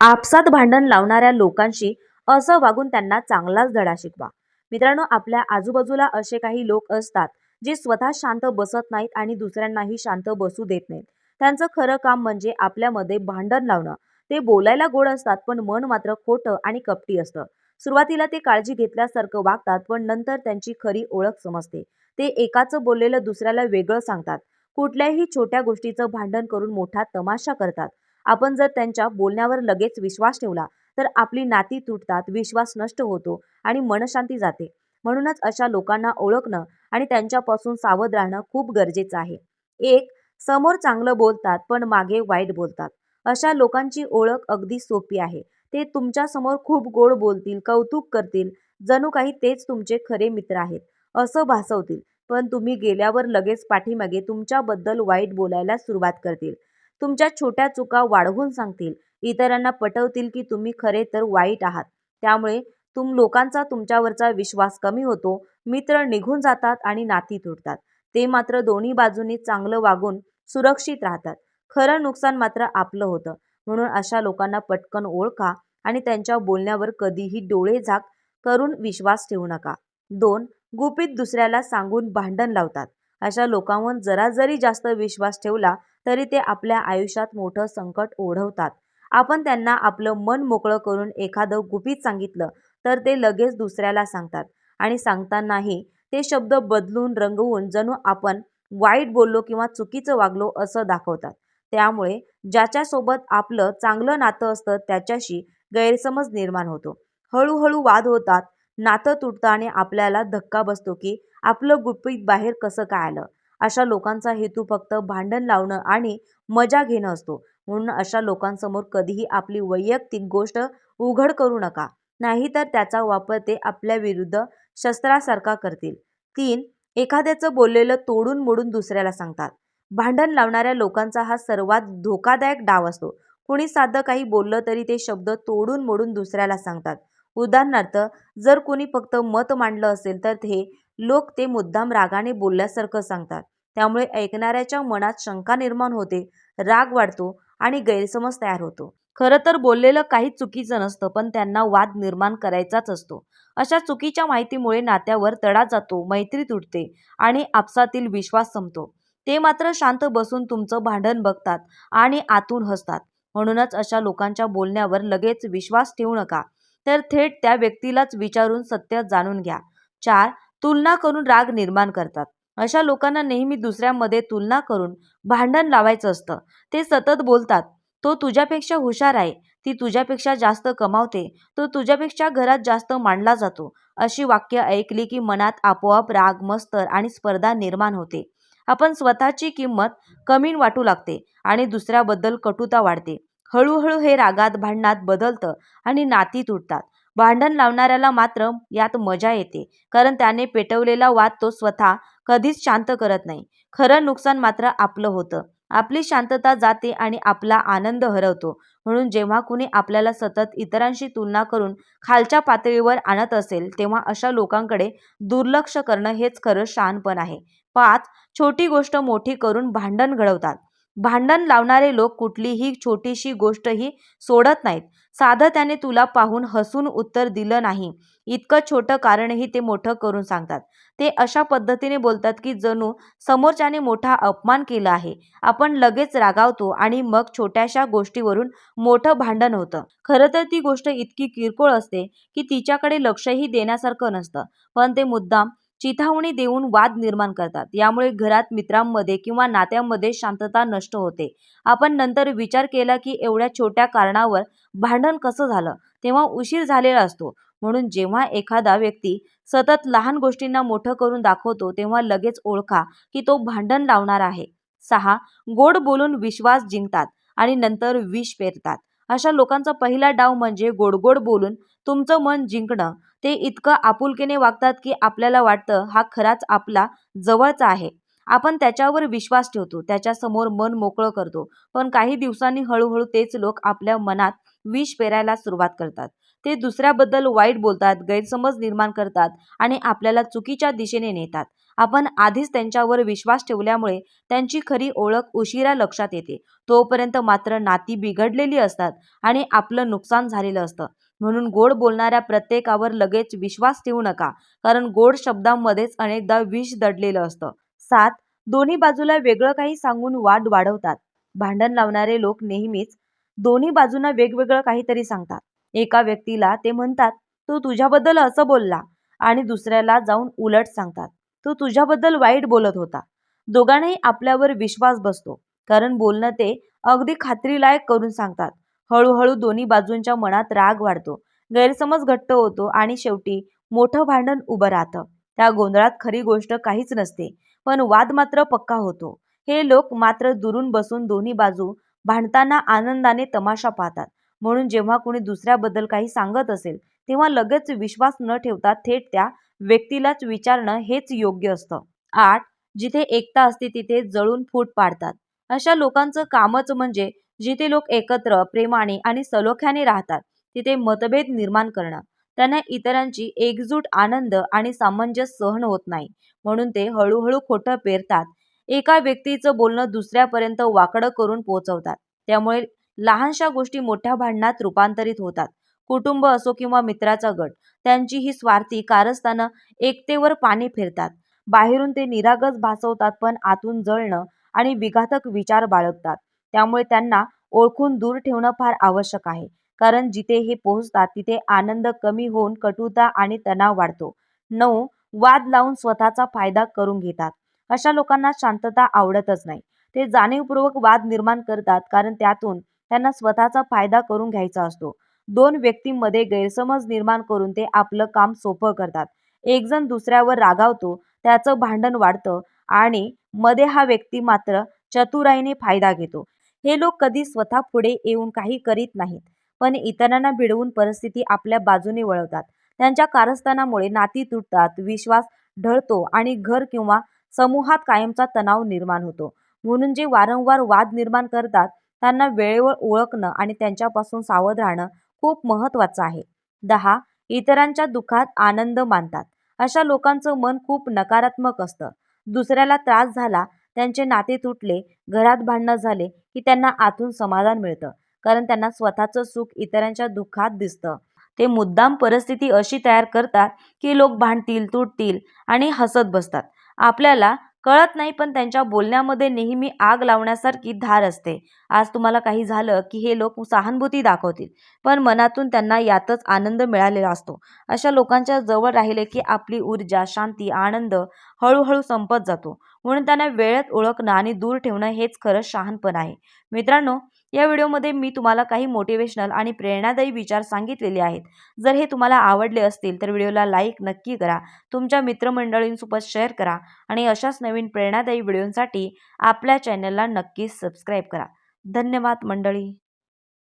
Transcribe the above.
आपसात भांडण लावणाऱ्या लोकांशी असं वागून त्यांना चांगलाच धडा शिकवा. मित्रांनो आपल्या आजूबाजूला असे काही लोक असतात जे स्वतः शांत बसत नाहीत आणि दुसऱ्यांनाही शांत बसू देत नाहीत. त्यांचं खरं काम म्हणजे आपल्यामध्ये भांडण लावणं. ते बोलायला गोड असतात पण मन मात्र खोटं आणि कपटी असतं. सुरुवातीला ते काळजी घेतल्यासारखं वागतात पण नंतर त्यांची खरी ओळख समजते. ते एकाचं बोललेलं दुसऱ्याला वेगळं सांगतात. कुठल्याही छोट्या गोष्टीचं भांडण करून मोठा तमाशा करतात. आपण जर त्यांच्या बोलण्यावर लगेच विश्वास ठेवला तर आपली नाती तुटतात विश्वास नष्ट होतो आणि मनशांती जाते. म्हणूनच अशा लोकांना ओळखणं आणि त्यांच्यापासून सावध राहणं खूप गरजेचं आहे. एक समोर चांगलं बोलतात पण मागे वाईट बोलतात. अशा लोकांची ओळख अगदी सोपी आहे. ते तुमच्यासमोर खूप गोड बोलतील कौतुक करतील. जणू काही तेच तुमचे खरे मित्र आहेत असं भासवतील. पण तुम्ही गेल्यावर लगेच पाठीमागे तुमच्याबद्दल वाईट बोलायला सुरुवात करतील. तुमच्या छोट्या चुका वाढवून सांगतील. इतरांना पटवतील की तुम्ही खरे तर वाईट आहात. त्यामुळे तुम लोकांचा तुमच्यावरचा विश्वास कमी होतो. मित्र निघून जातात आणि नाती तुटतात. ते मात्र दोन्ही बाजूंनी चांगलं वागून सुरक्षित राहतात. खरं नुकसान मात्र आपलं होतं. म्हणून अशा लोकांना पटकन ओळखा आणि त्यांच्या बोलण्यावर कधीही डोळे झाक करून विश्वास ठेवू नका. दोन गुपित दुसऱ्याला सांगून भांडण लावतात. अशा लोकांवर जरा जरी जास्त विश्वास ठेवला तरी ते आपल्या आयुष्यात मोठं संकट ओढवतात. आपण त्यांना आपलं मन मोकळं करून एखादं गुपित सांगितलं तर ते लगेच दुसऱ्याला सांगतात. आणि सांगतानाही ते शब्द बदलून रंगवून जणू आपण वाईट बोललो किंवा चुकीचं वागलो असं दाखवतात. त्यामुळे ज्याच्यासोबत आपलं चांगलं नातं असतं त्याच्याशी गैरसमज निर्माण होतो. हळूहळू वाद होतात नातं तुटतं आणि आपल्याला धक्का बसतो की आपलं गुपित बाहेर कसं काय आलं अशा लोकांचा हेतू फक्त भांडण लावणं आणि मजा घेणं असतो. म्हणून अशा लोकांसमोर कधीही आपली वैयक्तिक गोष्ट उघड करू नका. नाहीतर त्याचा वापर ते आपल्या विरुद्ध शस्त्रासारखा करतील. तीन एखाद्याचं बोललेलं तोडून मोडून दुसऱ्याला सांगतात. भांडण लावणाऱ्या लोकांचा हा सर्वात धोकादायक डाव असतो. कुणी साधं काही बोललं तरी ते शब्द तोडून मोडून दुसऱ्याला सांगतात. उदाहरणार्थ जर कुणी फक्त मत मांडलं असेल तर हे लोक ते मुद्दाम रागाने बोलल्यासारखं सांगतात. त्यामुळे ऐकणाऱ्याच्या मनात शंका निर्माण होते राग वाढतो आणि गैरसमज तयार होतो. खरं तर बोललेलं काही चुकीचं नसतं पण त्यांना वाद निर्माण करायचाच असतो. अशा चुकीच्या माहितीमुळे नात्यावर तडा जातो मैत्री तुटते आणि आपसातील विश्वास संपतो. ते मात्र शांत बसून तुमचं भांडण बघतात आणि आतून हसतात. म्हणूनच अशा लोकांच्या बोलण्यावर लगेच विश्वास ठेवू नका. तर थेट त्या व्यक्तीलाच विचारून सत्य जाणून घ्या. चार तुलना करून राग निर्माण करतात. अशा लोकांना नेहमी दुसऱ्यामध्ये तुलना करून भांडण लावायचं असतं. ते सतत बोलतात तो तुझ्यापेक्षा हुशार आहे. ती तुझ्यापेक्षा जास्त कमावते. तो तुझ्यापेक्षा घरात जास्त मांडला जातो. अशी वाक्य ऐकली की मनात आपोआप राग मस्तर आणि स्पर्धा निर्माण होते. आपण स्वतःची किंमत कमी वाटू लागते आणि दुसऱ्याबद्दल कटुता वाढते. हळूहळू हे रागात भांडणात बदलतं आणि नाती तुटतात. भांडण लावणाऱ्याला मात्र यात मजा येते. कारण त्याने पेटवलेला वाद तो स्वतः कधीच शांत करत नाही. खरं नुकसान मात्र आपलं होतं. आपली शांतता जाते आणि आपला आनंद हरवतो. म्हणून जेव्हा कुणी आपल्याला सतत इतरांशी तुलना करून खालच्या पातळीवर आणत असेल तेव्हा अशा लोकांकडे दुर्लक्ष करणं हेच खरं शहाणपण आहे. पाच छोटी गोष्ट मोठी करून भांडण घडवतात. भांडण लावणारे लोक कुठलीही छोटीशी गोष्टही सोडत नाहीत. साधं त्याने तुला पाहून हसून उत्तर दिलं नाही. इतकं छोटं कारणही ते मोठं करून सांगतात. ते अशा पद्धतीने बोलतात की जणू समोरच्याने मोठा अपमान केला आहे. आपण लगेच रागावतो आणि मग छोट्याशा गोष्टीवरून मोठं भांडण होतं. खरं तर ती गोष्ट इतकी किरकोळ असते की तिच्याकडे लक्षही देण्यासारखं नसतं. पण ते मुद्दाम चिथावणी देऊन वाद निर्माण करतात. यामुळे घरात मित्रांमध्ये किंवा नात्यामध्ये शांतता नष्ट होते. आपण नंतर विचार केला की एवढ्या छोट्या कारणावर भांडण कसं झालं? तेव्हा उशीर झालेला असतो. म्हणून जेव्हा एखादा व्यक्ती सतत लहान गोष्टींना मोठं करून दाखवतो तेव्हा लगेच ओळखा की तो भांडण लावणार आहे. सहा गोड बोलून विश्वास जिंकतात आणि नंतर विष पेरतात. अशा लोकांचा पहिला डाव म्हणजे गोडगोड बोलून तुमचं मन जिंकणं. ते इतकं आपुलकीने वागतात की आपल्याला वाटतं हा खराच आपला जवळचा आहे. आपण त्याच्यावर विश्वास ठेवतो त्याच्यासमोर मन मोकळं करतो. पण काही दिवसांनी हळूहळू तेच लोक आपल्या मनात विष पेरायला सुरुवात करतात. ते दुसऱ्याबद्दल वाईट बोलतात गैरसमज निर्माण करतात आणि आपल्याला चुकीच्या दिशेने नेतात. आपण आधीच त्यांच्यावर विश्वास ठेवल्यामुळे त्यांची खरी ओळख उशिरा लक्षात येते. तोपर्यंत मात्र नाती बिघडलेली असतात आणि आपलं नुकसान झालेलं असतं. म्हणून गोड बोलणाऱ्या प्रत्येकावर लगेच विश्वास ठेवू नका. कारण गोड शब्दांमध्येच अनेकदा विष दडलेलं असतं. सात दोन्ही बाजूला वेगळं काही सांगून वाद वाढवतात. भांडण लावणारे लोक नेहमीच दोन्ही बाजूंना वेगवेगळं काहीतरी सांगतात. एका व्यक्तीला ते म्हणतात तो तुझ्याबद्दल असं बोलला. आणि दुसऱ्याला जाऊन उलट सांगतात तो तुझ्याबद्दल वाईट बोलत होता. दोघांनाही आपल्यावर विश्वास बसतो. कारण बोलणं ते अगदी खात्रीलायक करून सांगतात. हळूहळू दोन्ही बाजूंच्या मनात राग वाढतो. गैरसमज घट्ट होतो आणि शेवटी मोठं भांडण उभं राहतं. त्या गोंधळात खरी गोष्ट काहीच नसते पण वाद मात्र पक्का होतो. हे लोक मात्र दुरून बसून दोन्ही बाजू भांडताना आनंदाने तमाशा पाहतात. म्हणून जेव्हा कोणी दुसऱ्याबद्दल काही सांगत असेल तेव्हा लगेच विश्वास न ठेवता थेट त्या व्यक्तीलाच विचारणं हेच योग्य असतं. आठ जिथे एकता असते तिथे जळून फूट पाडतात. अशा लोकांचं कामच म्हणजे जिथे लोक एकत्र प्रेमाने आणि सलोख्याने राहतात तिथे मतभेद निर्माण करणं त्यांना इतरांची एकजूट आनंद आणि सामंजस्य सहन होत नाही. म्हणून ते हळूहळू खोटं पेरतात. एका व्यक्तीचं बोलणं दुसऱ्यापर्यंत वाकडं करून पोहोचवतात त्यामुळे लहानशा गोष्टी मोठ्या भांडणात रूपांतरित होतात. कुटुंब असो किंवा मित्राचा गट त्यांची ही स्वार्थी कारस्थानं एकतेवर पाणी फिरतात. बाहेरून ते निरागस भासवतात पण आतून जळणं आणि विघातक विचार बाळगतात. त्यामुळे त्यांना ओळखून दूर ठेवणं फार आवश्यक आहे. कारण जिथे हे पोहोचतात तिथे आनंद कमी होऊन कटुता आणि तणाव वाढतो. नऊ वाद लावून स्वतःचा फायदा करून घेतात. अशा लोकांना शांतता आवडतच नाही. ते जाणीवपूर्वक वाद निर्माण करतात कारण त्यातून त्यांना स्वतःचा फायदा करून घ्यायचा असतो. दोन व्यक्तींमध्ये गैरसमज निर्माण करून ते आपलं काम सोपं करतात. एक जण दुसऱ्यावर रागावतो त्याचं भांडण वाढतं आणि मध्ये हा व्यक्ती मात्र चतुराईने फायदा घेतो. हे लोक कधी स्वतः पुढे येऊन काही करीत नाहीत पण इतरांना भिडवून परिस्थिती आपल्या बाजूने वळवतात. त्यांच्या कारस्थानामुळे नाती तुटतात विश्वास ढळतो आणि घर किंवा समूहात कायमचा तणाव निर्माण होतो. म्हणून जे वारंवार वाद निर्माण करतात त्यांना वेळेवर ओळखणं आणि त्यांच्यापासून सावध राहणं खूप महत्त्वाचं आहे. दहा इतरांच्या दुःखात आनंद मानतात. अशा लोकांचं मन खूप नकारात्मक असतं. दुसऱ्याला त्रास झाला त्यांचे नाते तुटले घरात भांडणं झाले की त्यांना आतून समाधान मिळतं. कारण त्यांना स्वतःचं सुख इतरांच्या दुःखात दिसतं. ते मुद्दाम परिस्थिती अशी तयार करतात की लोक भांडतील तुटतील आणि हसत बसतात. आपल्याला कळत नाही पण त्यांच्या बोलण्यामध्ये नेहमी आग लावण्यासारखी धार असते. आज तुम्हाला काही झालं की हे लोक सहानुभूती दाखवतील पण मनातून त्यांना यातच आनंद मिळालेला असतो. अशा लोकांच्या जवळ राहिले की आपली ऊर्जा शांती आनंद हळूहळू संपत जातो. म्हणून त्यांना वेळेत ओळखणं आणि दूर ठेवणं हेच खरं शहाणपण आहे. मित्रांनो या व्हिडिओमध्ये मी तुम्हाला काही मोटिवेशनल आणि प्रेरणादायी विचार सांगितलेले आहेत. जर हे तुम्हाला आवडले असतील तर व्हिडिओला लाईक नक्की करा. तुमच्या मित्रमंडळींसोबत शेअर करा आणि अशाच नवीन प्रेरणादायी व्हिडिओंसाठी आपल्या चॅनलला नक्कीच सबस्क्राईब करा. धन्यवाद मंडळी!